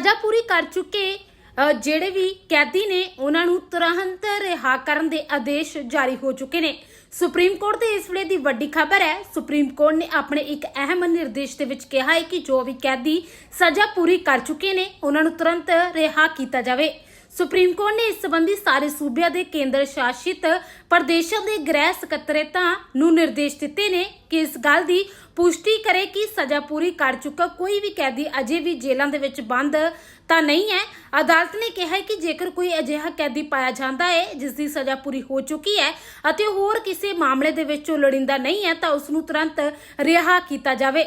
ਸਜ਼ਾ ਪੂਰੀ ਕਰ ਚੁੱਕੇ ਜਿਹੜੇ ਵੀ ਕੈਦੀ ਨੇ, ਉਹਨਾਂ ਨੂੰ ਤੁਰੰਤ ਰਿਹਾ ਕਰਨ ਦੇ ਆਦੇਸ਼ ਜਾਰੀ ਹੋ ਚੁੱਕੇ ਨੇ। ਸੁਪਰੀਮ ਕੋਰਟ ਦੇ ਇਸ ਵੇਲੇ ਦੀ ਵੱਡੀ ਖਬਰ ਹੈ, ਸੁਪਰੀਮ ਕੋਰਟ ਨੇ ਆਪਣੇ ਇੱਕ ਅਹਿਮ ਨਿਰਦੇਸ਼ ਦੇ ਵਿੱਚ ਕਿਹਾ ਹੈ ਕਿ ਜੋ ਵੀ ਕੈਦੀ ਸਜ਼ਾ ਪੂਰੀ ਕਰ ਚੁੱਕੇ ਨੇ, ਉਹਨਾਂ ਨੂੰ ਤੁਰੰਤ ਰਿਹਾ ਕੀਤਾ ਜਾਵੇ। ਸੁਪਰੀਮ ਕੋਰਟ ਨੇ ਇਸ ਸੰਬੰਧੀ ਸਾਰੇ ਸੂਬਿਆਂ ਦੇ ਕੇਂਦਰ ਸ਼ਾਸਿਤ ਪ੍ਰਦੇਸ਼ਾਂ ਦੇ ਗ੍ਰਹਿ ਸਕੱਤਰੇਤਾਂ ਨੂੰ ਨਿਰਦੇਸ਼ ਦਿੱਤੇ ਨੇ ਕਿ ਇਸ ਗੱਲ ਦੀ ਪੁਸ਼ਟੀ ਕਰੇ ਕਿ ਸਜ਼ਾ ਪੂਰੀ ਕਰ ਚੁੱਕਾ ਕੋਈ ਵੀ ਕੈਦੀ ਅਜੇ ਵੀ ਜੇਲ੍ਹਾਂ ਦੇ ਵਿੱਚ ਬੰਦ ਤਾਂ ਨਹੀਂ ਹੈ। ਅਦਾਲਤ ਨੇ ਕਿਹਾ ਹੈ ਕਿ ਜੇਕਰ ਕੋਈ ਅਜਿਹਾ ਕੈਦੀ ਪਾਇਆ ਜਾਂਦਾ ਹੈ ਜਿਸ ਦੀ ਸਜ਼ਾ ਪੂਰੀ ਹੋ ਚੁੱਕੀ ਹੈ ਅਤੇ ਹੋਰ ਕਿਸੇ ਮਾਮਲੇ ਦੇ ਵਿੱਚ ਉਹ ਲੋੜਿੰਦਾ ਨਹੀਂ ਹੈ ਤਾਂ ਉਸ ਨੂੰ ਤੁਰੰਤ ਰਿਹਾ ਕੀਤਾ ਜਾਵੇ।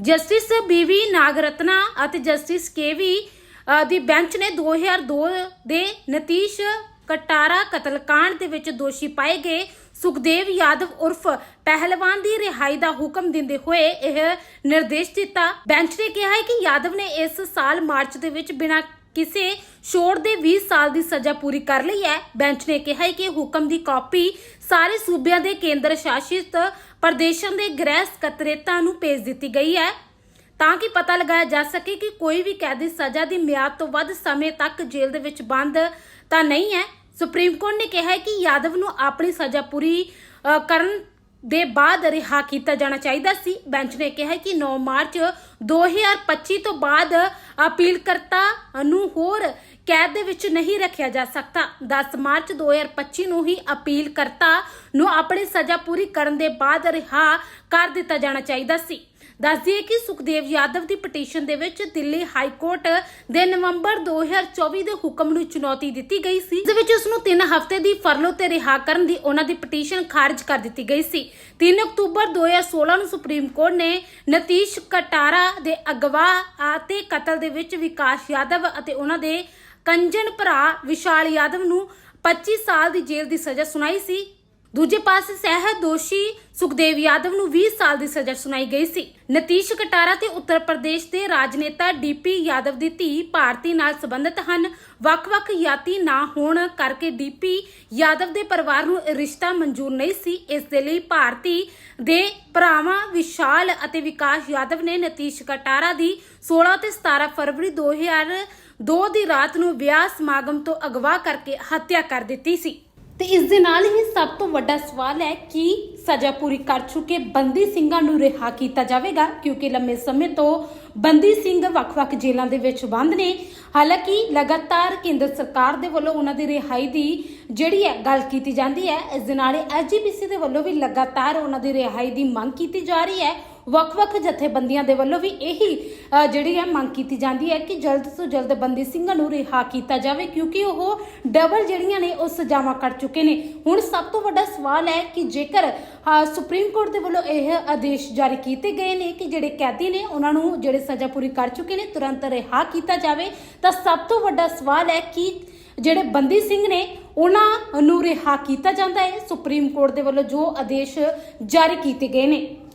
ਜਸਟਿਸ ਬੀਵੀ ਨਾਗਰਤਨਾ ਅਤੇ ਜਸਟਿਸ ਕੇਵੀ ਅ, ਦੀ ਬੈਂਚ ਨੇ 2002 ਦੇ ਨਤੀਸ਼ ਕਟਾਰਾ ਕਤਲकांड ਦੇ ਵਿੱਚ ਦੋਸ਼ੀ ਪਾਏ ਗਏ। ਸੁਖਦੇਵ ਯਾਦਵ ਉਰਫ ਪਹਿਲਵਾਨ ਦੀ ਰਿਹਾਈ ਦਾ ਹੁਕਮ ਦਿੰਦੇ ਹੋਏ ਇਹ ਨਿਰਦੇਸ਼ ਦਿੱਤਾ। ਬੈਂਚ ਨੇ ਕਿਹਾ ਹੈ ਕਿ ਯਾਦਵ ਨੇ ਇਸ ਸਾਲ ਮਾਰਚ ਦੇ ਵਿੱਚ ਬਿਨਾਂ ਕਿਸੇ ਛੋੜ ਦੇ 20 ਸਾਲ ਦੀ ਸਜ਼ਾ ਪੂਰੀ ਕਰ ਲਈ ਹੈ। ਬੈਂਚ ਨੇ ਕਿਹਾ ਹੈ ਕਿ ਹੁਕਮ ਦੀ ਕਾਪੀ ਸਾਰੇ ਸੂਬਿਆਂ ਦੇ ਕੇਂਦਰ ਸ਼ਾਸਿਤ ਪ੍ਰਦੇਸ਼ਾਂ ਦੇ ਗ੍ਰਹਿ ਸਕੱਤਰੇਤਾਂ ਨੂੰ ਭੇਜ ਦਿੱਤੀ ਗਈ ਹੈ। ਤਾਂ ਕਿ ਪਤਾ ਲਗਾਇਆ ਜਾ ਸਕੇ ਕਿ ਕੋਈ ਵੀ ਕੈਦੀ ਸਜ਼ਾ ਦੀ ਮਿਆਦ ਤੋਂ ਵੱਧ ਸਮੇਂ ਤੱਕ ਜੇਲ੍ਹ ਦੇ ਵਿੱਚ ਬੰਦ ਤਾਂ ਨਹੀਂ ਹੈ। ਸੁਪਰੀਮ ਕੋਰਟ ਨੇ ਕਿਹਾ ਹੈ ਕਿ ਯਾਦਵ ਨੂੰ ਆਪਣੀ ਸਜ਼ਾ ਪੂਰੀ ਕਰਨ ਦੇ ਬਾਅਦ ਰਿਹਾ ਕੀਤਾ ਜਾਣਾ ਚਾਹੀਦਾ ਸੀ। ਬੈਂਚ ਨੇ ਕਿਹਾ ਕਿ 9 ਮਾਰਚ 2025 ਤੋਂ ਬਾਅਦ ਅਪੀਲਕਰਤਾ ਨੂੰ ਹੋਰ ਕੈਦ ਦੇ ਵਿੱਚ ਨਹੀਂ ਰੱਖਿਆ ਜਾ ਸਕਦਾ। 10 ਮਾਰਚ 2025 ਨੂੰ ਹੀ ਅਪੀਲਕਰਤਾ ਨੂੰ ਆਪਣੀ ਸਜ਼ਾ ਪੂਰੀ ਕਰਨ ਦੇ ਬਾਅਦ ਰਿਹਾ ਕਰ ਦਿੱਤਾ ਜਾਣਾ ਚਾਹੀਦਾ ਸੀ। ਦੱਸ ਦਈਏ ਕਿ ਸੁਖਦੇਵ ਯਾਦਵ ਦੀ ਪਟੀਸ਼ਨ ਦੇ ਵਿੱਚ ਦਿੱਲੀ ਹਾਈ ਕੋਰਟ ਦੇ ਨਵੰਬਰ 2024 ਦੇ ਹੁਕਮ ਨੂੰ ਚੁਣੌਤੀ ਦਿੱਤੀ ਗਈ ਸੀ, ਜਿਸ ਵਿੱਚ ਉਸ ਨੂੰ 3 ਹਫ਼ਤੇ ਦੀ ਫਰਲੋ ਤੇ ਰਿਹਾ ਕਰਨ ਦੀ ਉਹਨਾਂ ਦੀ ਪਟੀਸ਼ਨ ਖਾਰਜ ਕਰ ਦਿੱਤੀ ਗਈ ਸੀ। 3 ਅਕਤੂਬਰ 2016 ਨੂੰ ਸੁਪਰੀਮ ਕੋਰਟ ਨੇ ਨਤੀਸ਼ ਕਟਾਰਾ ਦੇ ਅਗਵਾ ਅਤੇ ਕਤਲ ਦੇ ਵਿੱਚ ਵਿਕਾਸ ਯਾਦਵ ਅਤੇ ਉਹਨਾਂ ਦੇ ਕੰਜਨ ਭਰਾ ਵਿਸ਼ਾਲ ਯਾਦਵ ਨੂੰ 25 ਸਾਲ ਦੀ ਜੇਲ੍ਹ ਦੀ ਸਜ਼ਾ ਸੁਣਾਈ ਸੀ। ਦੂਜੇ ਪਾਸੇ ਸਹਿ ਦੋਸ਼ੀ ਸੁਖਦੇਵ ਯਾਦਵ ਨੂੰ 20 ਸਾਲ ਦੀ ਸਜ਼ਾ ਸੁਣਾਈ ਗਈ ਸੀ। ਨਤੀਸ਼ ਕਟਾਰਾ ਤੇ ਉੱਤਰ ਪ੍ਰਦੇਸ਼ ਦੇ ਰਾਜਨੇਤਾ ਡੀਪੀ ਯਾਦਵ ਦੀ ਧੀ ਭਾਰਤੀ ਨਾਲ ਸੰਬੰਧਿਤ ਹਨ। ਵੱਖ-ਵੱਖ ਯਾਤੀ ਨਾ ਹੋਣ ਕਰਕੇ ਡੀਪੀ ਯਾਦਵ ਦੇ ਪਰਿਵਾਰ ਨੂੰ ਰਿਸ਼ਤਾ ਮਨਜ਼ੂਰ ਨਹੀਂ ਸੀ। ਇਸ ਦੇ ਲਈ ਭਾਰਤੀ ਦੇ ਭਰਾਵਾਂ ਵਿਸ਼ਾਲ ਅਤੇ ਵਿਕਾਸ ਯਾਦਵ ਨੇ ਨਤੀਸ਼ ਕਟਾਰਾ ਦੀ 16 ਤੇ 17 ਫਰਵਰੀ 2002 ਦੀ ਰਾਤ ਨੂੰ ਵਿਆਹ ਸਮਾਗਮ ਤੋਂ ਅਗਵਾ ਕਰਕੇ ਹੱਤਿਆ ਕਰ ਦਿੱਤੀ ਸੀ। ਤੇ ਇਸ ਦੇ ਨਾਲ ਹੀ ਸਭ ਤੋਂ ਵੱਡਾ ਸਵਾਲ ਹੈ ਕਿ ਸਜ਼ਾ ਪੂਰੀ ਕਰ ਚੁੱਕੇ ਬੰਦੀ ਸਿੰਘਾਂ ਨੂੰ ਰਿਹਾ ਕੀਤਾ ਜਾਵੇਗਾ, ਕਿਉਂਕਿ ਲੰਮੇ ਸਮੇਂ ਤੋਂ ਬੰਦੀ ਸਿੰਘ ਵੱਖ-ਵੱਖ ਜੇਲ੍ਹਾਂ ਦੇ ਵਿੱਚ ਬੰਦ ਨੇ। ਹਾਲਾਂਕਿ ਲਗਾਤਾਰ ਕੇਂਦਰ ਸਰਕਾਰ ਦੇ ਵੱਲੋਂ ਉਹਨਾਂ ਦੀ ਰਿਹਾਈ ਦੀ ਜਿਹੜੀ ਹੈ ਗੱਲ ਕੀਤੀ ਜਾਂਦੀ ਹੈ, ਇਸ ਦੇ ਨਾਲ ਐਸਜੀਪੀਸੀ ਦੇ ਵੱਲੋਂ ਵੀ ਲਗਾਤਾਰ ਉਹਨਾਂ ਦੀ ਰਿਹਾਈ ਦੀ ਮੰਗ ਕੀਤੀ ਜਾ ਰਹੀ ਹੈ। ਵੱਖ-ਵੱਖ ਜਥੇਬੰਦੀਆਂ ਦੇ ਵੱਲੋਂ ਵੀ ਇਹੀ ਜਿਹੜੀ ਹੈ ਮੰਗ ਕੀਤੀ ਜਾਂਦੀ ਹੈ ਕਿ ਜਲਦ ਤੋਂ ਜਲਦ ਬੰਦੀ ਸਿੰਘਾਂ ਨੂੰ ਰਿਹਾ ਕੀਤਾ ਜਾਵੇ, ਕਿਉਂਕਿ ਉਹ ਡਬਲ ਜਿਹੜੀਆਂ ਨੇ, ਉਹ ਸਜ਼ਾਵਾਂ ਕੱਟ ਚੁੱਕੇ ਨੇ। ਹੁਣ ਸਭ ਤੋਂ ਵੱਡਾ ਸਵਾਲ ਹੈ ਕਿ ਜੇਕਰ ਸੁਪਰੀਮ ਕੋਰਟ ਦੇ ਵੱਲੋਂ ਇਹ ਆਦੇਸ਼ ਜਾਰੀ ਕੀਤੇ ਗਏ ਨੇ ਕਿ ਜਿਹੜੇ ਕੈਦੀ ਨੇ, ਉਹਨਾਂ ਨੂੰ ਜਿਹੜੇ ਸਜ਼ਾ ਪੂਰੀ ਕਰ ਚੁੱਕੇ ਨੇ, ਤੁਰੰਤ ਰਿਹਾ ਕੀਤਾ ਜਾਵੇ, ਤਾਂ ਸਭ ਤੋਂ ਵੱਡਾ ਸਵਾਲ ਹੈ ਕਿ ਜਿਹੜੇ ਬੰਦੀ ਸਿੰਘ ਨੇ, ਉਹਨਾਂ ਨੂੰ ਰਿਹਾ ਕੀਤਾ ਜਾਂਦਾ ਹੈ। ਸੁਪਰੀਮ ਕੋਰਟ ਦੇ ਵੱਲੋਂ ਜੋ ਆਦੇਸ਼ ਜਾਰੀ ਕੀਤੇ ਗਏ ਨੇ।